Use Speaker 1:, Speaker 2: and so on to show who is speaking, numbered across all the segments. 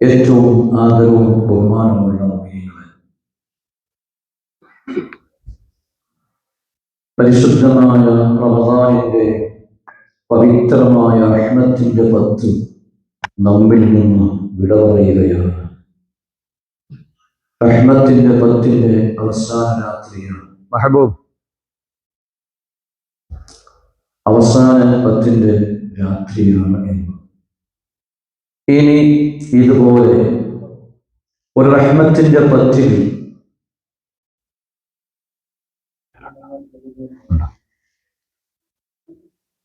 Speaker 1: ഏറ്റവും ആദരവും ബഹുമാനമുള്ള മുഅ്മിനീങ്ങളെ പരിശുദ്ധമായ റമദാനിന്റെ പവിത്രമായ റഹ്മത്തിന്റെ പത്ത് നമ്മിൽ നിന്ന് വിട പറയുകയാണ് റഹ്മത്തിന്റെ പത്തിന്റെ അവസാന രാത്രിയാണ്.
Speaker 2: മെഹബൂബ്.
Speaker 1: അവസാന പത്തിന്റെ രാത്രിയാണ് എന്ന്. ഇനി ഇതുപോലെ ഒരു റഹ്മത്തിന്റെ പത്തിൽ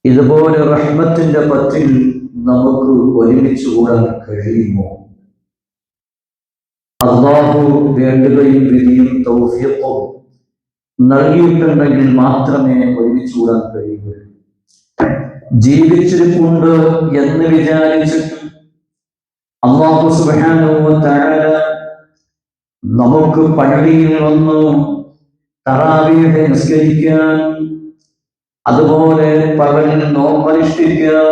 Speaker 1: ഇതുപോലെ റഹ്മത്തിന്റെ പത്തിൽ നമുക്ക് ഒരുമിച്ച് കൂടാൻ കഴിയുമോ? അള്ളാഹു വേണ്ടുകയും വിധിയും തൗഫീഖും നൽകിയിട്ടുണ്ടെങ്കിൽ മാത്രമേ ഒരുമിച്ച് കൂടാൻ കഴിയുകയുള്ളൂ. ജീവിച്ചിരിപ്പുണ്ട് എന്ന് വിചാരിച്ചിട്ട് അള്ളാഹു തആല നമുക്ക് പള്ളിയിൽ വന്നു തറാവിയുടെ നിസ്കരിക്കാൻ അതുപോലെ പകലിൽ നോമ്പനുഷ്ഠിക്കാൻ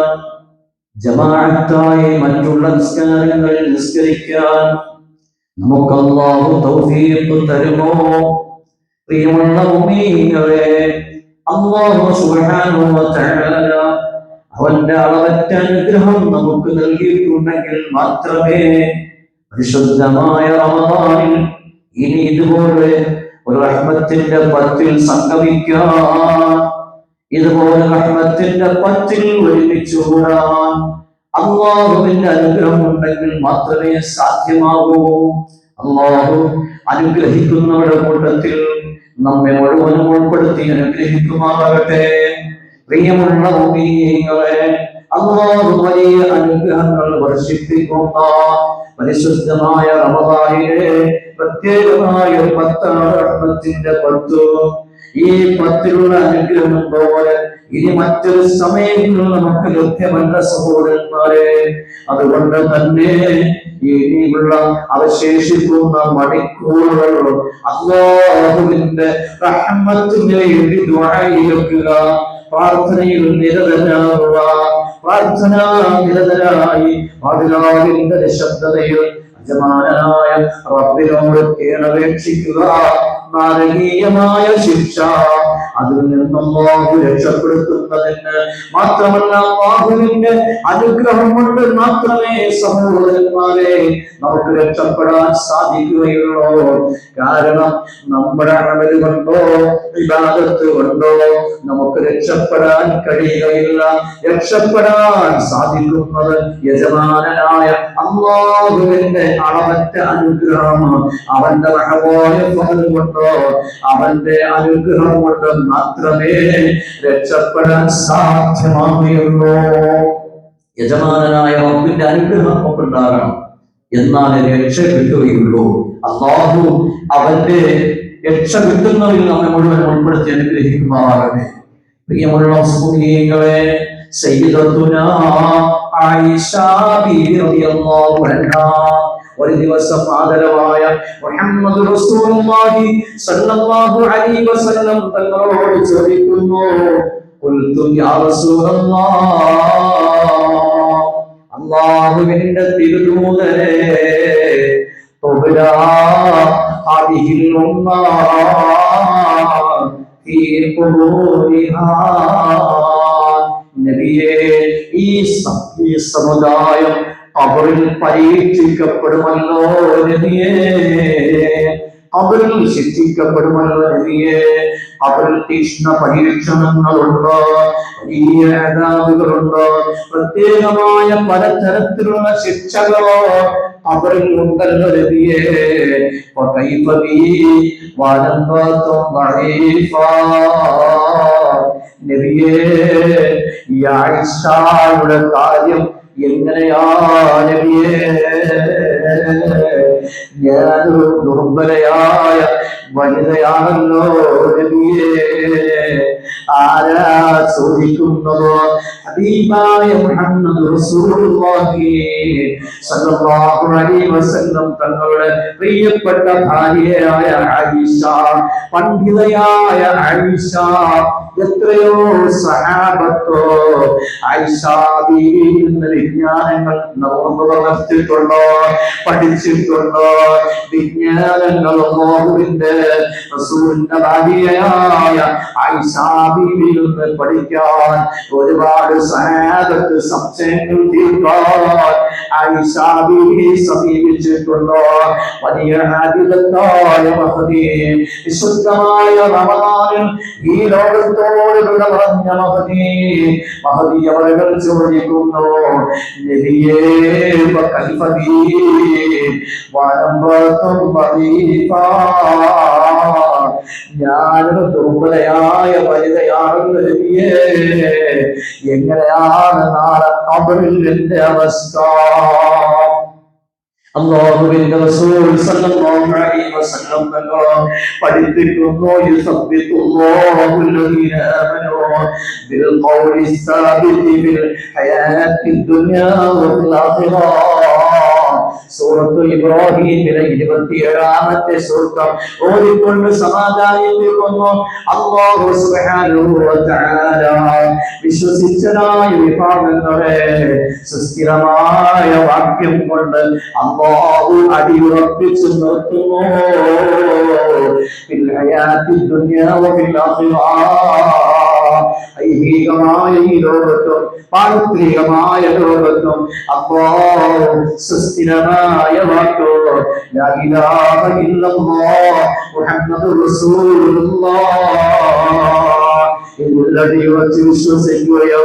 Speaker 1: ജമാഅത്തായി മറ്റുള്ള നിസ്കാരങ്ങൾ നിസ്കരിക്കാൻ നമുക്ക് അള്ളാഹു തൗഫീഖ് തരുമോ? പ്രിയമുള്ള ഭൂമിയെ അള്ളാഹു തആല അവന്റെ അളവറ്റ അനുഗ്രഹം നമുക്ക് നൽകിയിട്ടുണ്ടെങ്കിൽ മാത്രമേ പരിശുദ്ധമായ റമദാനിൽ ഇനി ഇതുപോലെ ഒരു റഹ്മത്തിന്റെ പത്തിൽ സംഗമിക്കാൻ ഇതുപോലെ റഹ്മത്തിന്റെ പത്തിൽ ഒരുമിച്ച് കൂടാൻ അള്ളാഹുവിന്റെ അനുഗ്രഹം ഉണ്ടെങ്കിൽ മാത്രമേ സാധ്യമാകൂ. അള്ളാഹു അനുഗ്രഹിക്കുന്നവരുടെ കൂട്ടത്തിൽ നമ്മെ മുഴുവനും ഉൾപ്പെടുത്തി അനുഗ്രഹിക്കുമാറാകട്ടെ. പ്രിയമുള്ള മുഅ്മിനീങ്ങളെ അള്ളാഹു വലിയ അനുഗ്രഹങ്ങൾ വർഷിപ്പിക്കുന്ന പരിശുദ്ധമായ റമദാനിലെ പ്രത്യേകമായ പത്താടത്തിന്റെ പത്ത്. ഈ പത്തിലുള്ള അനുഗ്രഹം പോലെ ഇനി മറ്റൊരു സമയങ്ങളിൽ നമുക്ക് ലഭ്യമല്ല സഹോദരന്മാരെ. അതുകൊണ്ട് തന്നെ ഇനിയുള്ള അവശേഷിക്കുന്ന മണിക്കൂറുകൾ അള്ളാഹുവിന്റെ റഹ്മത്തിന് എഴുതി ദുആയിരക്കുക പ്രാർത്ഥനയിൽ നിരതരാകുക പ്രാർത്ഥന നിരതരായി. പാതിരാവിന്റെ നിശബ്ദതയിൽ യജമാനായ റബ്ബിനോട് കേണപേക്ഷിക്കുക നാരകീയമായ ശിക്ഷ അതിൽ നിന്നും ബാഹു രക്ഷപ്പെടുത്തുന്നതിന് മാത്രമല്ല ബാഹുവിന്റെ അനുഗ്രഹം കൊണ്ട് മാത്രമേ സഹോദരന്മാരെ നമുക്ക് രക്ഷപ്പെടാൻ സാധിക്കുകയുള്ളൂ. കാരണം നമ്മുടെ അമൽ കൊണ്ടോ വിവാദത്ത് കൊണ്ടോ നമുക്ക് രക്ഷപ്പെടാൻ കഴിയുകയില്ല. രക്ഷപ്പെടാൻ സാധിക്കുന്നത് യജമാനനായ അള്ളാഹുവിന്റെ അളവറ്റ അനുഗ്രഹമാണ് അവന്റെ മഹബോയ ഫലം കൊണ്ടോ? അവന്റെ അനുഗ്രഹം കൊണ്ട് മാത്രമേ രക്ഷപ്പെടാൻ സാധ്യമാകുകയുള്ളൂ. യജമാനായ റബ്ബിന്റെ അനുഗ്രഹം നമുക്കുണ്ടാകണം എന്നാലേ രക്ഷ കിട്ടുകയുള്ളൂ. അള്ളാഹു അവന്റെ രക്ഷ കിട്ടുന്നതിൽ നമ്മെ മുഴുവൻ ഉൾപ്പെടുത്തി അനുഗ്രഹിക്കുമാറാകട്ടെ. പ്രിയമുള്ള സുഹൃത്തുക്കളെ സയ്യിദത്തുന ആയിഷ ബീവി റളിയല്ലാഹു ഒരു ദിവസം ആദരവായ മുഹമ്മദ് റസൂലുള്ളാഹി സല്ലല്ലാഹു അലൈഹി വസല്ലം തങ്ങളോട് ചോദിക്കുന്നു ഖുൽതു യാ റസൂലല്ലാഹ് അല്ലാഹുവിന്റെ തിരുദൂതനെ തുബ്ലാ ഹാദിഹിൽ ഉമ്മ ഫീ ഖുബൂരിഹാ നബിയേ ഈ സമുദായം അവരിൽ പരീക്ഷിക്കപ്പെടുമല്ലോ നബിയേ അവരിൽ ശിക്ഷിക്കപ്പെടുമല്ലോ നബിയേ അവരിൽ തീക്ഷ്ണ പരീക്ഷണങ്ങളുണ്ട്? ഈ ഏതാവുകളുണ്ട് പ്രത്യേകമായ പലതരത്തിലുള്ള ശിക്ഷകളോ അവരിൽ ഉണ്ടല്ലോ നബിയേ നബിയേ ഈ ആഴ്ചയുടെ കാര്യം ഞാനൊരു ദുർബലയായ വനിതയാണല്ലോ ആരാ ചോദിക്കുന്നതോ? ഹബീബായ മുഹമ്മദ് റസൂലുള്ളാഹി സല്ലല്ലാഹു അലൈഹി വസല്ലം തങ്ങളുടെ പ്രിയപ്പെട്ട ഭാര്യയായ ആയിഷ പണ്ഡിതയായ ആയിഷ എത്രയോ സഹാബത്തോ ആയിഷ ബീവിയിൽ നിന്ന് വിജ്ഞാനങ്ങൾ നോമ്പ് പകർത്തിട്ടുണ്ടോ പഠിച്ചിട്ടുണ്ടോ? വിജ്ഞാനങ്ങൾ നോമ്പിന്റെ റസൂലിന്റെ ഭാര്യയായ ആയിഷ ബീവിയിൽ നിന്ന് പഠിക്കാൻ ഒരുപാട് സഹാബത്ത് സംശയങ്ങൾ തീർക്കാൻ ആയിഷ ബീവി ഈ ഞാനൊരു ദുർബലയായ വനിതയാണെന്ന് എങ്ങനെയാണ് നാളെ കബറിൽ എന്റെ അവസ്ഥ. അല്ലാഹുവിന്റെ റസൂൽ സല്ലല്ലാഹു അലൈഹി വസല്ലം തങ്ങൾ പഠിപ്പിക്കുന്നു യുസബ്ബിതുല്ലാഹു അല്ലദീന ആമനു ബിൽ ഖൗലി സാബിതി ബിൽ ഹയാത്തി ദുനിയാ വൽ സൂറത്തു ഇബ്രാഹിമിലെ ഇരുപത്തിയേഴാമത്തെ സൂക്തം ഓതിക്കൊണ്ട് സമാധാനിപ്പിക്കുന്നു തആല വിശ്വസിച്ചതായ വിഭാഗങ്ങളെ സുസ്ഥിരമായ വാക്യം കൊണ്ട് അള്ളാഹു അടിയുറപ്പിച്ചു നിർത്തുന്നു. പിന്നെ ഹയാത്തി ദുനിയാ വഫിൽ ആഖിറ. ഐഹികമായ ഈ ലോകത്തും പാരത്രികമായ ലോകത്തും അപ്പോ സുസ്ഥിരമായ വാക്കോ ലാ ഇലാഹ മുഹമ്മദുർ റസൂലുള്ളാഹ് വിശ്വസിക്കുകയോ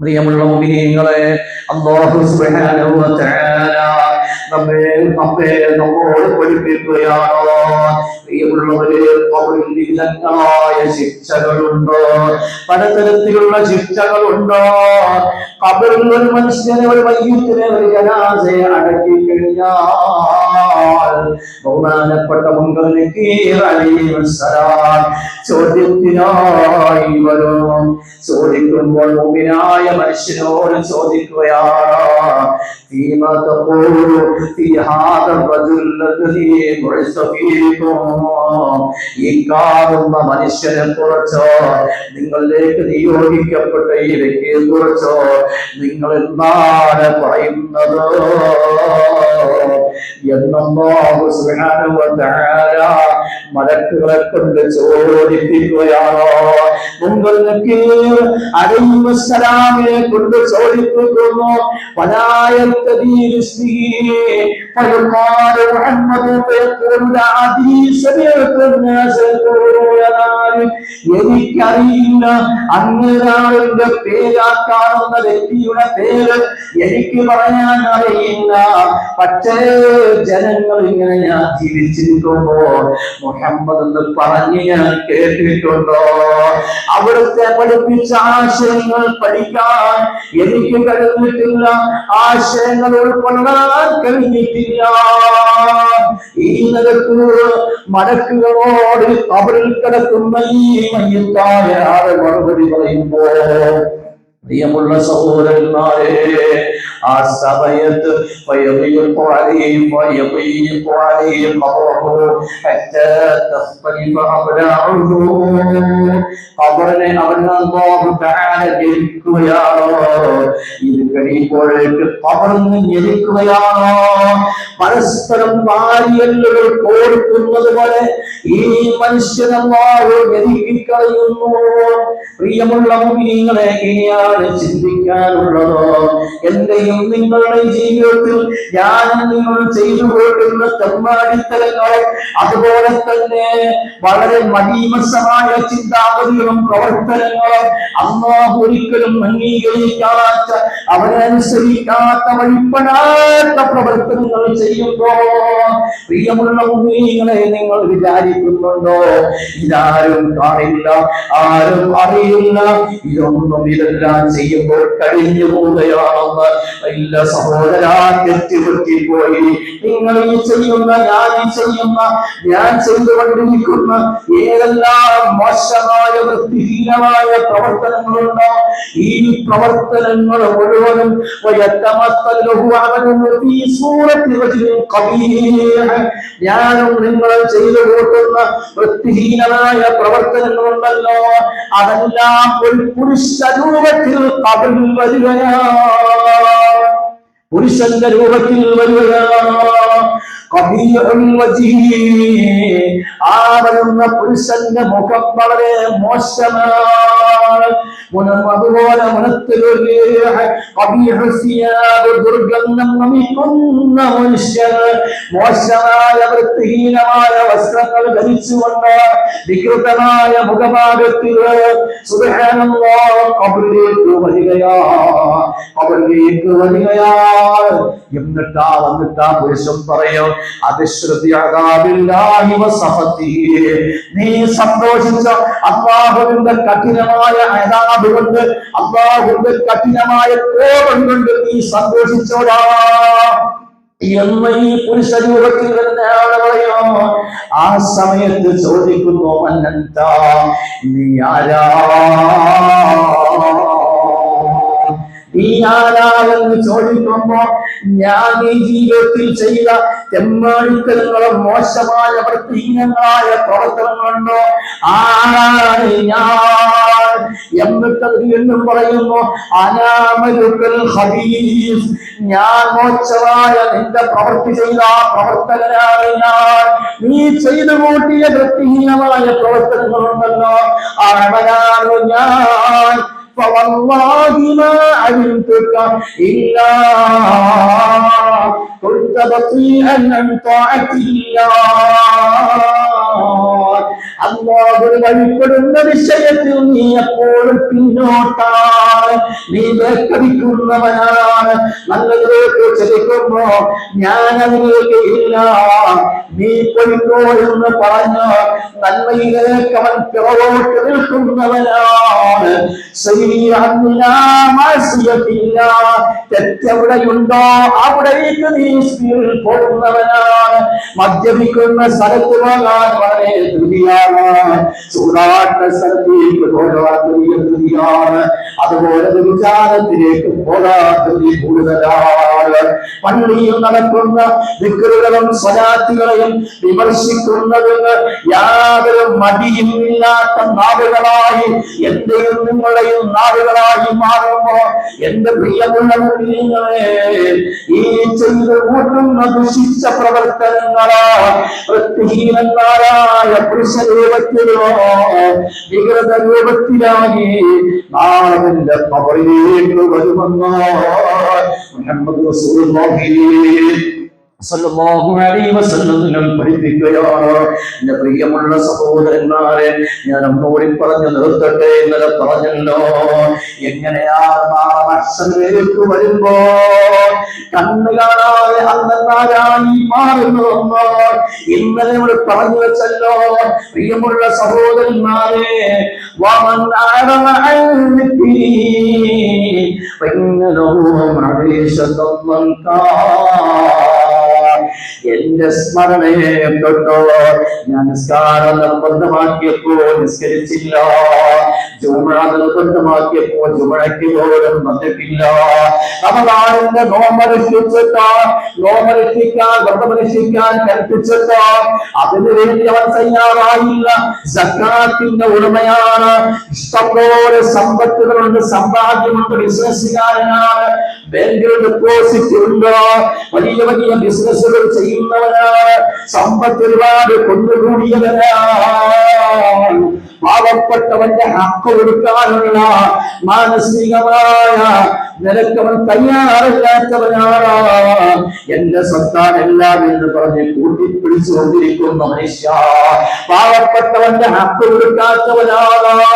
Speaker 1: പ്രിയമുള്ള മുഅ്മിനീങ്ങളെ അല്ലാഹു സുബ്ഹാനഹു വ തആല ശിക്ഷകളുണ്ടോ? പലതരത്തിലുള്ള ശിക്ഷകളുണ്ടോ? കബറിൽ ഒരു മനുഷ്യനെ ഒരു വൈദ്യത്തിനെ ഒരു അടക്കി കഴിഞ്ഞാൽ ബഹുമാനപ്പെട്ട മംഗളനിക്ക് ചോദ്യത്തിനായി വരും. ചോദിക്കുമ്പോൾ മുമ്പിനായ മനുഷ്യനോട് ചോദിക്കുകയാണ്. ഈ കാണുന്ന മനുഷ്യനെ കുറച്ചോ? നിങ്ങളിലേക്ക് നിയോഗിക്കപ്പെട്ട ഈ വ്യക്തിയെ കുറച്ചോ? നിങ്ങൾ എന്താണ് പറയുന്നത്? എന്നല്ലാഹു സുബ്ഹാനഹു വ തആല മലക്കുകളെ കൊണ്ട് എനിക്കറിയില്ല അങ്ങേരാളിന്റെ പേരാക്കാവുന്ന വ്യക്തിയുടെ പേര് എനിക്ക് പറയാൻ അറിയില്ല പക്ഷേ ജനങ്ങൾ ഇങ്ങനെ ഞാൻ ജീവിച്ചിരിക്കുമ്പോ മുഹമ്മദ് എന്ന് പറഞ്ഞ് ഞാൻ കേട്ടിട്ടുണ്ടോ? അവിടുത്തെ പഠിപ്പിച്ച ആശയങ്ങൾ പഠിക്കാൻ എനിക്ക് കഴിഞ്ഞിട്ടില്ല. ആശയങ്ങൾ ഉൾക്കൊള്ളാൻ കഴിഞ്ഞിട്ടില്ല. ഈ നിലയ്ക്ക് മടക്കുകളോട് അവരിൽ കിടക്കുന്ന ഈ മയ്യത്തായ ആളെ മറുപടി പറയുമ്പോ പ്രിയമുള്ള സഹോദരന്മാരെ ആ സമയത്ത് പരസ്പരം ഭാര്യല്ലുകൾ കോർക്കുന്നത് പോലെ ഈ മനുഷ്യനന്മാരെ പ്രിയമുള്ള മുഖീങ്ങളെ ഇനിയാണ് ചിന്തിക്കാനുള്ളതോ. എന്റെ എന്റെയും നിങ്ങളുടെ ജീവിതത്തിൽ ഞാൻ നിങ്ങൾ ചെയ്തു പോയിട്ടുള്ള തെമ്മാടിത്തരങ്ങളെ അതുപോലെ തന്നെ വളരെ മലീമസമായ ചിന്താഗതികളും പ്രവർത്തനങ്ങളും അള്ളാഹു ഒരിക്കലും അംഗീകരിക്കാത്ത അവനെ അനുസരിക്കാത്ത വഴിപ്പെടാത്ത പ്രവർത്തനങ്ങൾ ചെയ്യുമ്പോ പ്രിയമുള്ള ഉമ്മീങ്ങളെ നിങ്ങൾ വിചാരിക്കുന്നുണ്ടോ? ഇതാരും കാണില്ല ആരും അറിയില്ല. ഇതൊന്നും ഇതെല്ലാം ചെയ്യുമ്പോൾ കഴിഞ്ഞു പോവുകയാണെന്ന് ഇല്ല തെറ്റുപറ്റി പോയി. നിങ്ങൾ ഈ ചെയ്യുന്ന ഞാൻ ഈ ചെയ്യുന്ന ഞാൻ ചെയ്തുകൊണ്ടിരിക്കുന്ന ഏതെല്ലാം മോശമായ വൃത്തിഹീനമായ പ്രവർത്തനങ്ങളുണ്ടോ? ഈ പ്രവർത്തനങ്ങൾ മുഴുവനും ഞാനും നിങ്ങളും ചെയ്തു കൂട്ടുന്ന വൃത്തിഹീനമായ പ്രവർത്തനങ്ങളുണ്ടല്ലോ. അതെല്ലാം ഒരു പുരുഷ രൂപത്തിൽ കബിൽ വരികയാണ് പുരുഷന്റെ രൂപത്തിൽ വരികയാണ് ആ പുരുഷന്റെ മുഖം വളരെ മോശമാ. മുനം അതുപോലെ മുനത്തിലൊരു ദുർഗന്ധം നമിക്കുന്ന മനുഷ്യൻ മോശമായ വൃത്തിഹീനമായ വസ്ത്രങ്ങൾ ധരിച്ചുകൊണ്ട് വികൃതമായ മുഖഭാഗത്തിൽ സുബ്ഹാനല്ലാഹ് കബറിലേക്ക് വരികയാ. കബറിലേക്ക് വരികയാ. എന്നിട്ടാ വന്നിട്ടാ പുരുഷൻ പറയും അവിശ്രുതിയാകാവില്ലാഹി വസഹത്തി നീ സന്തോഷിച്ച? അള്ളാഹുവിന്റെ കഠിനമായ അതാബ് അള്ളാഹുന്റെ കഠിനമായ കോപം കൊണ്ട് നീ സന്തോഷിച്ചോടാ. എന്ന് ഈ പുരുഷ രൂപത്തിൽ വരുന്ന ആൾ പറയോ? ആ സമയത്ത് ചോദിക്കുന്നു മന്നന്ത നീ ആരാ? നീ ആരാണെന്ന് ചോദിക്കുമ്പോ ഞാൻ ഈ ജീവിതത്തിൽ ചെയ്ത തെമ്മാടിത്തരങ്ങളും മോശമായ വൃത്തിഹീനങ്ങളായ പ്രവർത്തനങ്ങളുണ്ടോ? ആരാണ് ഞാൻ? എന്നും പറയുന്നു അനാമരുക്കൽ ഹബീസ്. ഞാൻ മോശമായ നിന്റെ പ്രവൃത്തി ചെയ്ത ആ പ്രവർത്തകനാണ് ഞാൻ. നീ ചെയ്തു കൂട്ടിയ വൃത്തിഹീനമായ പ്രവർത്തനങ്ങളുണ്ടല്ലോ. അവനാണ് ഞാൻ. فوالله ما علمتك إلا كنت بطيئا عن طاعة الله. അള്ളാഹു വഴിപ്പെടുന്ന വിഷയത്തിൽ നീ എപ്പോഴും പിന്നോട്ടാണ്. നീ വേർക്കടിക്കുന്നവനാണ് നല്ലതിലേക്ക് കുറിച്ചിരിക്കുമ്പോ ഞാൻ അതിലേക്ക് ഇല്ല. നീ പൊയ്ക്കോ എന്ന് പറഞ്ഞ് നന്മയിലേക്ക് അവൻ പിറകോട്ട് നിൽക്കുന്നവനാണ്. തെറ്റെവിടെയുണ്ടോ അവിടേക്ക് നീ പോകുന്നവനാണ്. മദ്യപിക്കുന്ന സ്ഥലത്ത് പോകാൻ വളരെ ധൃതിയാണ് ചൂടാട്ട അതുപോലെ വിചാരത്തിലേക്ക് പോകാൻ ധൃതി കൂടുതലാണ്. പള്ളിയിൽ നടക്കുന്ന വിക്രുകളും സ്വലാത്തികളെയും വിമർശിക്കുന്നതിന് യാതൊരു മടിയുമില്ലാത്ത നാടുകളായി എന്റെയും നിങ്ങളെയും നാടുകളായി മാറുമ്പോ എന്റെ പ്രിയമുള്ള കുഞ്ഞുങ്ങളെ ഈ ചെയ്ത് കൂട്ടുന്ന ദുഷിച്ച പ്രവർത്തനങ്ങളാ. വൃത്തിഹീനന്മാരായ പുരുഷ രൂപത്തിലോ വികൃത രൂപത്തിലായി നാളെന്റെ പവറിലേക്ക് വരുമെന്നോ മുഹമ്മദ് റസൂലുള്ളാഹി. പഠിപ്പിക്കുകയാണ്. എന്റെ പ്രിയമുള്ള സഹോദരന്മാരെ ഞാൻ ഒന്നുകൂടി പറഞ്ഞു നിർത്തട്ടെ ഇന്നലെ പറഞ്ഞല്ലോ. എങ്ങനെയാണ് നാളെ മത്സരത്തിലേക്ക് വരുമ്പോ? കണ്ണു കാണാതെ അന്നനാരായി മാറുന്നതെന്നോ ഇന്നലെ നമ്മൾ പറഞ്ഞു വെച്ചല്ലോ പ്രിയമുള്ള സഹോദരന്മാരെ വമൻ അഅറദ എന്റെ സ്മരണയെ തൊട്ടോ ഞാൻ നിസ്കാരം നിർബന്ധമാക്കിയപ്പോ നിസ്കരിച്ചില്ല. ജുമഴ നിർബന്ധമാക്കിയപ്പോ ജുമഴയ്ക്ക് പോലും വന്നിട്ടില്ല. അവതാരന്റെ നോമരക്ഷിച്ചിട്ടോ നോമരക്ഷിക്കാൻ വ്രതമരക്ഷിക്കാൻ കൽപ്പിച്ചിട്ടോ. അതിനു വേണ്ടി അവൻ തയ്യാറായില്ല. സക്കാത്തിന്റെ ഉടമയാണ്. ഇഷ്ടംപോലെ സമ്പത്തുകളുണ്ട് സമ്പാദ്യമുണ്ട് ബിസിനസ്സുകാരനാണ്. ബാങ്കിൽ ഡെപ്പോസിറ്റ് ഉണ്ട്. വലിയ വലിയ ബിസിനസ്സുകൾ ചെയ്യുന്നവനാണ് സമ്പത്ത് ഒരുപാട് കൊണ്ടുകൂടിയവനാണ് പാവപ്പെട്ടവന്റെ ഹക്ക് കൊടുക്കാനുള്ള മാനസികമായ നിനക്കവൻ തയ്യാറില്ലാത്തവനാണ് എന്റെ എല്ലാം എന്ന് പറഞ്ഞ് കൂട്ടിപ്പിടിച്ചുകൊണ്ടിരിക്കുന്ന മനുഷ്യ. പാവപ്പെട്ടവന്റെ ഹക്ക് കൊടുക്കാത്തവനാണ്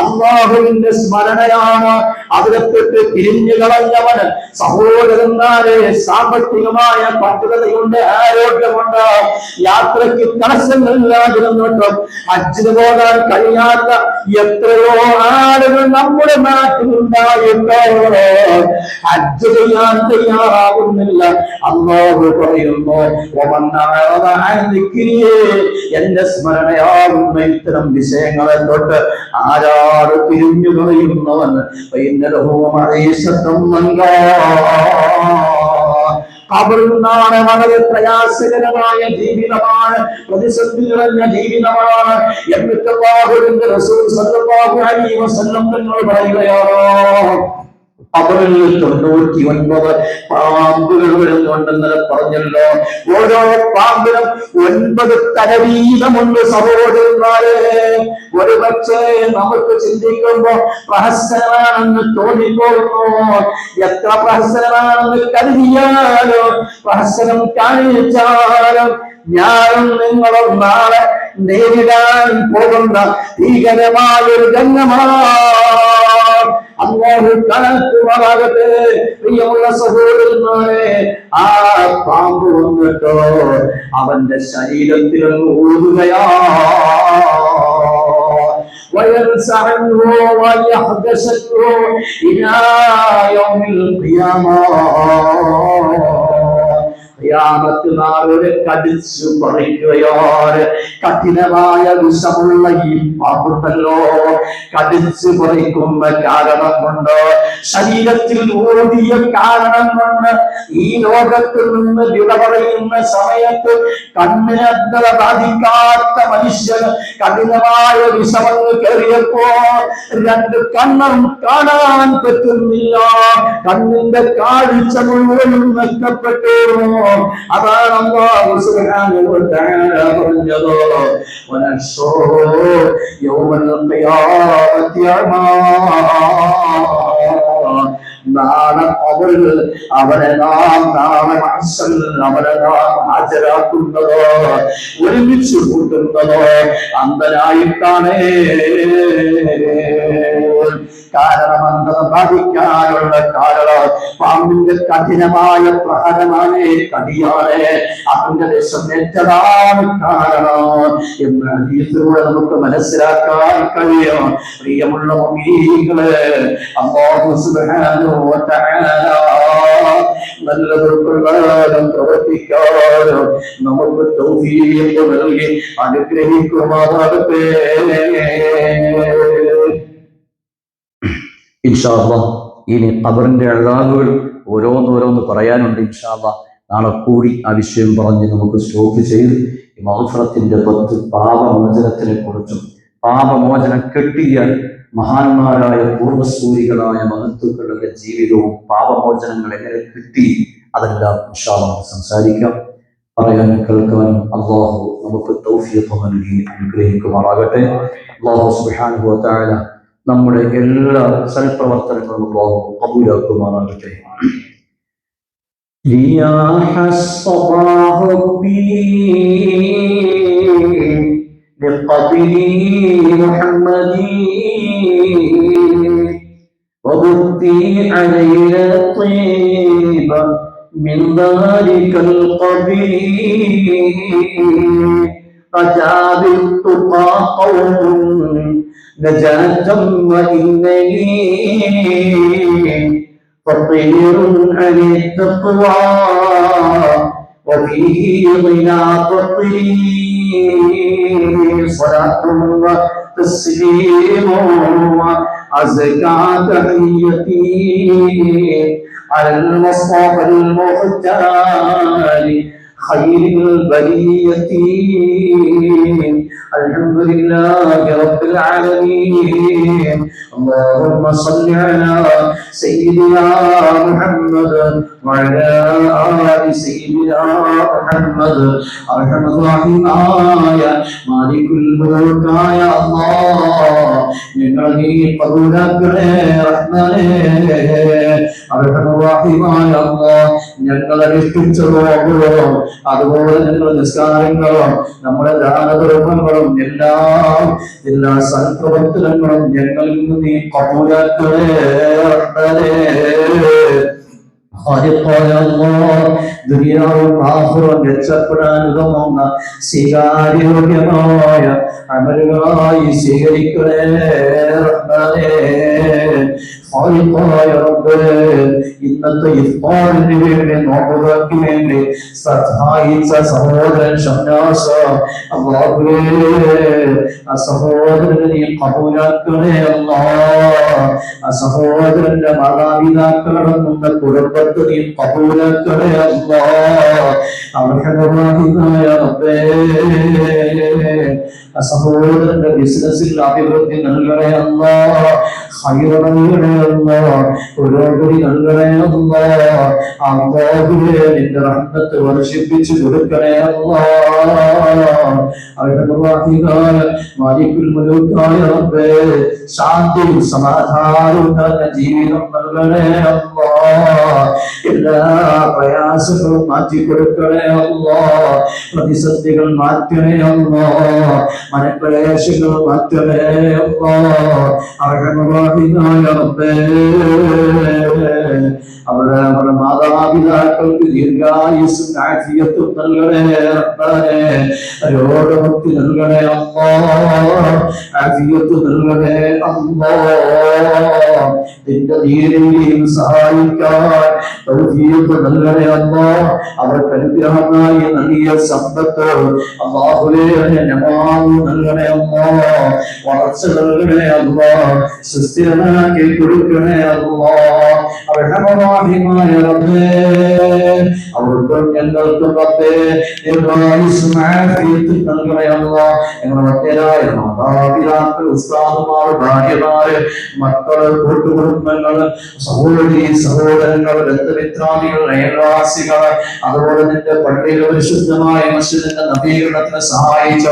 Speaker 1: അള്ളാഹുവിന്റെ സ്മരണയാണ് അതിനെപ്പെട്ട് തിരിഞ്ഞു കളഞ്ഞവൻ സഹോദരന്മാരെ സാമ്പത്തികമായ പക്വതയുണ്ട് ആരോഗ്യമുണ്ട്. യാത്രയ്ക്ക് തടസ്സങ്ങളില്ലാതിരുന്നിട്ടും ഹജ്ജിന് പോകാൻ കഴിയാത്ത എത്രയോ ആളുകൾ നമ്മുടെ നാട്ടിലുണ്ടായിട്ടോ. ഹജ്ജ് ചെയ്യാൻ തയ്യാറാകുന്നില്ല. അള്ളാഹു പറയുന്നു എന്റെ സ്മരണയാകുന്ന ഇത്തരം വിഷയങ്ങളെ തൊട്ട് ആരാട് തിരിഞ്ഞു കളയുന്നവൻ മൻകാ. ഖബറിൽ നിന്നാണ് വളരെ പ്രയാസകരമായ ജീവിതമാണ് പ്രതിസന്ധി നിറഞ്ഞ ജീവിതമാണ് എന്നിട്ട് റസൂൽ സല്ലല്ലാഹു അലൈഹി വസല്ലം തങ്ങൾ പറയുകയാണ്. അവരിൽ തൊണ്ണൂറ്റി ഒൻപത് പാമ്പുകൾ വരുന്നുണ്ടെന്ന് പറഞ്ഞല്ലോ. ഓരോ പാമ്പിനും ഒൻപത് തലവീതമുണ്ട് സഹോദരന്മാരെ. ഒരു പക്ഷേ നമുക്ക് ചിന്തിക്കുമ്പോ പ്രഹസനമാണെന്ന് തോന്നിപ്പോകുന്നു. എത്ര പ്രഹസനമാണെന്ന് കരുതിയാലോ പ്രഹസനം കാണിച്ചാലും ഞാനും നിങ്ങളും നാളെ നേരിടാൻ പോകുന്ന ഭീകരമായൊരു രംഗമാണ്. അള്ളാഹു കണക്കുമാറാകട്ടെ പ്രിയമുള്ള സഹോദരന്മാരെ ആ പാമ്പ് വന്നിട്ടോ അവന്റെ ശരീരത്തിൽ ഊതുകയാ وينزعنه ويحدثه إلى يوم القيامة ഖിയാമത്ത് നാളോട് കടിച്ചു പറിക്കുകയാണ്. കഠിനമായ വിഷമുള്ള ഈ പാമ്പുണ്ടല്ലോ കടിച്ചു പറിക്കുന്ന കാരണം കൊണ്ട് ശരീരത്തിൽ ഓടിയ കാരണം കൊണ്ട് ഈ ലോകത്തിൽ നിന്ന് വിട സമയത്ത് കണ്ണിന് അന്ധത ബാധിക്കാത്ത മനുഷ്യന് കഠിനമായ വിഷമങ്ങൾ കയറിയപ്പോ രണ്ട് കണ്ണും കാണാൻ പറ്റുന്നില്ല. കണ്ണിന്റെ കാഴ്ച മുഴുവനും നഷ്ടപ്പെട്ടു അതാണ് അല്ലാഹു സുബ്ഹാനഹു വ തആല യൗമൽ ഖിയാമത്തി നാളെ അവർ അവനെ നാം നാളെ മഹ്ശറിൽ അവരെ നാം ഹാജരാക്കുന്നതോ ഒരുമിച്ച് കൂട്ടുന്നതോ അന്ധനായിട്ടാണ്. കാരണം അന്ധത ബാധിക്കാനുള്ള കാരണം പാമ്പിന്റെ കഠിനമായ പ്രഹരമാണ് കടിയാണ്. അതിന്റെ വിഷം ഏറ്റതാണ് കാരണം എന്ന് ഹദീസിലൂടെ നമുക്ക് മനസ്സിലാക്കാൻ കഴിയും. പ്രിയമുള്ള മുഅ്മിനീങ്ങളെ അമ്മോ സുബ്ഹാനഹു നല്ലതും പ്രവർത്തിക്കാനും നമുക്ക് തൗഫീഖ് നൽകി അനുഗ്രഹിക്കുമാറാകട്ടെ. ഇൻഷാല്ല ഇനി ഖബറിന്റെ അഴകാകുകൾ ഓരോന്നോരോന്ന് പറയാനുണ്ട് ഇൻഷാല്ല നാളെ കൂടി ആ വിഷയം പറഞ്ഞ് നമുക്ക് സ്റ്റോപ്പ് ചെയ്ത് ഈ മഹഫറത്തിന്റെ പത്ത് പാപമോചനത്തിനെ കുറിച്ചും പാപമോചനം കെട്ടിയ മഹാന്മാരായ പൂർവ്വസൂരികളായ മഹത്തുക്കളുടെ ജീവിതവും പാപമോചനങ്ങൾ എങ്ങനെ കിട്ടി അതെല്ലാം ഇൻഷാല്ല നമുക്ക് സംസാരിക്കാം പറയാനും കേൾക്കാനും അള്ളാഹു നമുക്ക് തൗഫീഖ് നൽകി അനുഗ്രഹിക്കുമാറാകട്ടെ അള്ളാഹു സുബ്ഹാനഹു വ തആല നമ്മുടെ എല്ലാ സൽപ്രവർത്തനങ്ങളും അള്ളാഹു കബൂലാക്കുമാറാകട്ടെ رياح الصباح لقبر محمد وبثي علينا طيبا من ذلك القبر رجا بالتقى قوم نجاة وإنني فطير عن التقوى وفيه غنى فطري صلاة وتسليم أزكى تحيتي على المصطفى المختار خير البرية. الحمد لله رب العالمين. اللهم صل على سيدنا محمد وعلى آل سيدنا محمد أرحم الراحمين مالك الملك يا الله ഞങ്ങളെ നീ പകുലാക്കളെ റഹ്മാനേ അർഹമറാഹിമായ അല്ലാഹ് ഞങ്ങൾ അനുഷ്ഠിച്ചതോ അതുപോലെ ഞങ്ങൾ നിസ്കാരങ്ങളും നമ്മുടെ ദാനധർമ്മങ്ങളും എല്ലാം എല്ലാ സൽപ്രവർത്തനങ്ങളും ഞങ്ങളിൽ നിന്ന് നീ കബൂലാക്കണേ റബ്ബനേ. ദുനിയാവും ആഖിറവും രക്ഷപ്പെടാൻ ഉതകുന്ന സ്വീകാര്യോഗ്യമായ അമലുകളായി സ്വീകരിക്കണേ ഇന്നത്തെ ഇഫ്താറിന് വേണ്ടി നോമ്പുകൾക്ക് വേണ്ടി സഹായിച്ച സഹോദരൻ ഷംനാസ അള്ളാഹുവേ ആ സഹോദരനെ നീ കബൂലാക്കണേ അല്ലാ. ആ സഹോദരന്റെ മാതാപിതാക്കളടങ്ങുന്ന കുടുംബത്തെ നീ കബൂലാക്കണേ അല്ലാ. അർഹമറാഹിമായ റബ്ബേ. ആ സഹോദരന്റെ ബിസിനസ്സിൽ അഭിവൃദ്ധി നൽകണേ അല്ലാ. ഹൈറ നൽകണേ അല്ലാ. പുരോഗതി നൽകണേ അല്ലാ അല്ലാഹുവേ നിന്റെ റഹ്മത്ത് വർഷിപ്പിച്ചു കൊടുക്കണേ അല്ലാ അർഹമറാഹിമായ മാലിക്കുൽ മുലൂക്കായ റബ്ബേ ശാന്തിയും സമാധാനവും ജീവിതം നൽകണേ അല്ലാ എല്ലാ പ്രയാസങ്ങളും മാറ്റി കൊടുക്കണേ അല്ലാ. പ്രതിസന്ധികൾ മാറ്റണേ അല്ലാ. മനക്ലേശങ്ങൾ മാറ്റണേ അല്ലാ. അർഹമറാഹിമായ റബ്ബേ അവരുടെ അവരുടെ മാതാപിതാക്കൾക്ക് ദീർഘായുസും ആഫിയത്തും നൽകണേ റബ്ബാനേ രോഗമുക്തി നൽകണേ അല്ലാ. ആഫിയത്ത് നൽകണേ അമ്മോ നിന്റെ ദീനയും സഹായിക്കാൻ തൗഫീഖ് നൽകണേ അല്ലാ. അവർക്ക് അനുഗ്രഹമായി നൽകിയ സമ്പത്ത് അള്ളാഹുവേ നമാവ് നൽകണേ അല്ലാ. വളർച്ച നൽകണേ അല്ലാ. സുസ്ഥിരനാക്കി കൊടുക്കണേ അല്ലാ. അർഹമറാഹിമായ റബ്ബേ. ഞങ്ങൾക്കും റബ്ബേ ദീർഘായുസ്സും ആഫിയത്തും നൽകണേ അല്ലാ ഞങ്ങളുടെ മറ്റേതായ മാതാപിതാക്കൾ ഉസ്താദുമാർ ഭാര്യമാര് മക്കൾ കൂട്ടുകുടുംബങ്ങൾ സഹോദരി സഹോദരങ്ങൾ ബന്ധമിത്രാദികൾ അയൽവാസികൾ അതുപോലെ നിന്റെ പള്ളിയിലെ പരിശുദ്ധമായ മനുഷ്യന്റെ നവീകരണത്തിന് സഹായിച്ച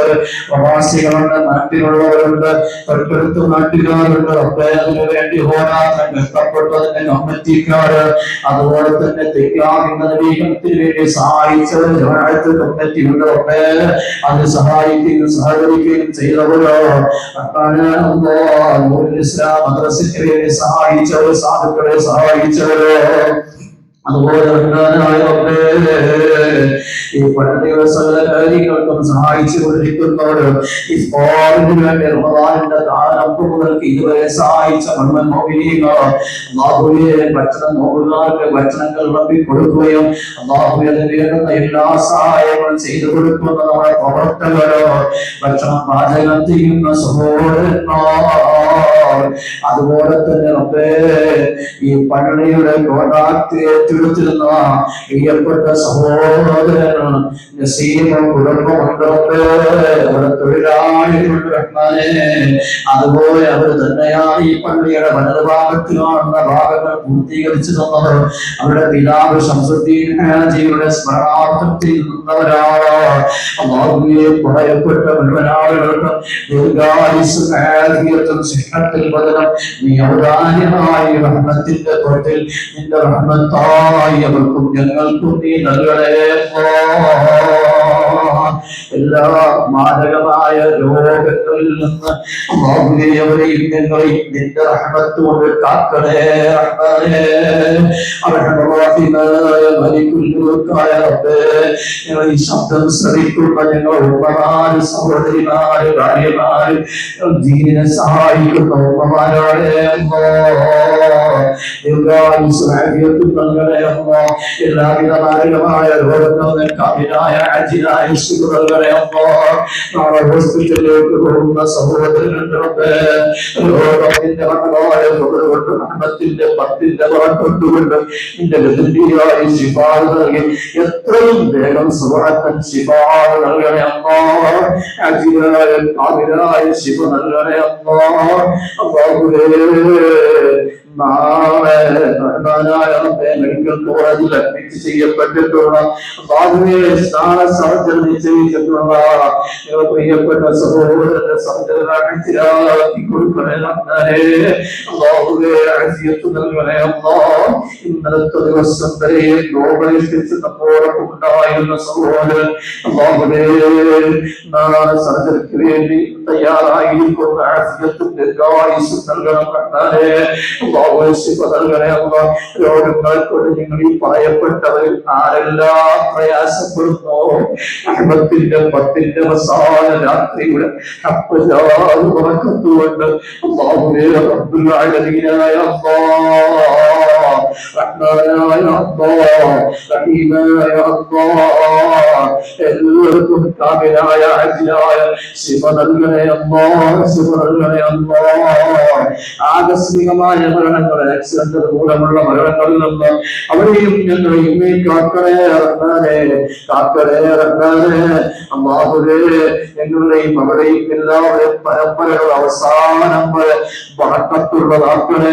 Speaker 1: പ്രവാസികളുണ്ട് നാട്ടിലുള്ളവരുണ്ട് തൊട്ടടുത്ത നാട്ടുകാരുണ്ട് അദ്ദേഹത്തിന് വേണ്ടി ഹോരാത്രം കഷ്ടപ്പെട്ടതിന്റെ കമ്മിറ്റിക്കാര് അതുപോലെ തന്നെ തെക്കാവിന്റെ നവീകരണത്തിന് വേണ്ടി സഹായിച്ചത് ജമാഅത്ത് കമ്മിറ്റി അത് സഹായിക്കുകയും സഹകരിക്കുകയും ചെയ്തവരോ? സഹായിച്ചവർ സാധുക്കളെ സഹായിച്ചവരോ? അതുപോലെ പള്ളിയുടെ സകല കാര്യങ്ങൾക്കും സഹായിച്ചു കൊണ്ടിരിക്കുന്നവര് ഇഫ്താറിന് വേണ്ടി റമദാനിന്റെ കാലം മുതൽക്ക് ഇതുവരെ സഹായിച്ച മുഴുവൻ മോഹിനികൾ അള്ളാഹുവെ ഭക്ഷണം നോക്കുകാർക്ക് ഭക്ഷണങ്ങൾ വിളമ്പി കൊടുക്കുകയും അള്ളാഹുവെ അതിന് വേണ്ടുന്ന എല്ലാ സഹായങ്ങളും ചെയ്തു കൊടുക്കുന്ന നമ്മുടെ പ്രവർത്തകരോ ഭക്ഷണം പാചകം ചെയ്യുന്ന സഹോദരന്മാർ അതുപോലെ തന്നെ റബ്ബേ ഈ പള്ളിയുടെ കോണ്ടാക്ട് ഏറ്റെടുത്തിരുന്ന പ്രിയപ്പെട്ട സഹോദരൻ അതുപോലെ അവർ തന്നെയാണ് ഈ പള്ളിയുടെ വലതുഭാഗത്ത് ഭാഗങ്ങൾ പൂർത്തീകരിച്ചു തന്നത്. അവരുടെ പിതാവ് ശംസുദ്ദീൻ സ്മരണാർത്ഥത്തിൽ റഹ്മത്തിന്റെ ഞങ്ങൾക്കും നീ നൽകണേ. হয় എല്ലാ മാരകമായ രോഗങ്ങളിൽ നിന്ന് അവരെയും ഞങ്ങളെയും നിന്റെ റഹ്മത്ത് കൊണ്ട് കാക്കണേ റഹ്മാനേ. ഞങ്ങൾ ഈ ശബ്ദം ശ്രവിക്കുന്ന ഞങ്ങൾ ഉമ്മമാര് സഹോദരിമാര് ഭാര്യമാര് ദീനിനെ സഹായിക്കുന്ന ഉമ്മമാരാണ് എല്ലാവിധ മാരകമായ രോഗങ്ങളും കവിനായ അജിനായ സുഖങ്ങളെ നാളെ ഹോസ്പിറ്റലിലേക്ക് പോകുന്ന സഹോദരനുണ്ട് മകളായ കൊണ്ട് മരണത്തിന്റെ പത്തിന്റെ കൊണ്ടുകൊണ്ട് നിന്റെ ഗതിയായി ശിപാട് നൽകി. എത്രയും വേഗം സുഹൃത്തൻ ശിപാട് നൽകണേ അമ്മ. അജിനായ കാവിനായ ശിവ നൽകണേ അമ്മ. അള്ളാഹുവേ നാളെ നമ്മുടെ റഹ്മാനായ റബ്ബേ മെഡിക്കൽ കോളേജിൽ അഡ്മിറ്റ് ചെയ്യപ്പെട്ടിട്ടുള്ള ബാഹുവെ സ്ഥാന സർജറി നിശ്ചയിച്ചിട്ടുള്ള ഞങ്ങളുടെ പ്രിയപ്പെട്ട സഹോദരന്റെ സർജറി മനസ്സിലാക്കി കൊടുക്കണേ റഹ്മാനേ അല്ലാഹുവേ ആഫിയത്ത് നൽകണേ അല്ലാ ഇന്നലത്തെ ദിവസം വരെ ഗ്ലോബലിൽ നമ്മോടൊപ്പം ഉണ്ടായിരുന്ന സഹോദരൻ അല്ലാഹുവേ നാളെ സർജറിക്ക് വേണ്ടി തയ്യാറായിരിക്കുന്ന ആഫിയത്തും ദീർഘായുസ്സും നൽകണം റഹ്മാനേ അല്ലാഹുവേ ശിഫ നൽകണേ അല്ലാ രോഗങ്ങൾ കൊണ്ട് നിങ്ങൾ ഈ പറയപ്പെട്ടവരിൽ ആരെല്ലാം പ്രയാസപ്പെടുന്നു? അഹ്മത്തിന്റെ പത്തിന്റെ അവസാന രാത്രിയുടെ അപ്പജാത് ഉറക്കത്തുകൊണ്ട് അല്ലാഹുവേ ആകസ്മികമായ മരണങ്ങൾ ആക്സിഡന്റ് മൂലമുള്ള മരണങ്ങളിൽ നിന്ന് അവരെയും ഞങ്ങളെയും നീ കാക്കണേ അല്ലാഹുവേ ഞങ്ങളുടെയും അവരെയും എല്ലാവരും പരമ്പരകൾ അവസാനം വരെ വണക്കത്തുള്ളതാക്കണേ.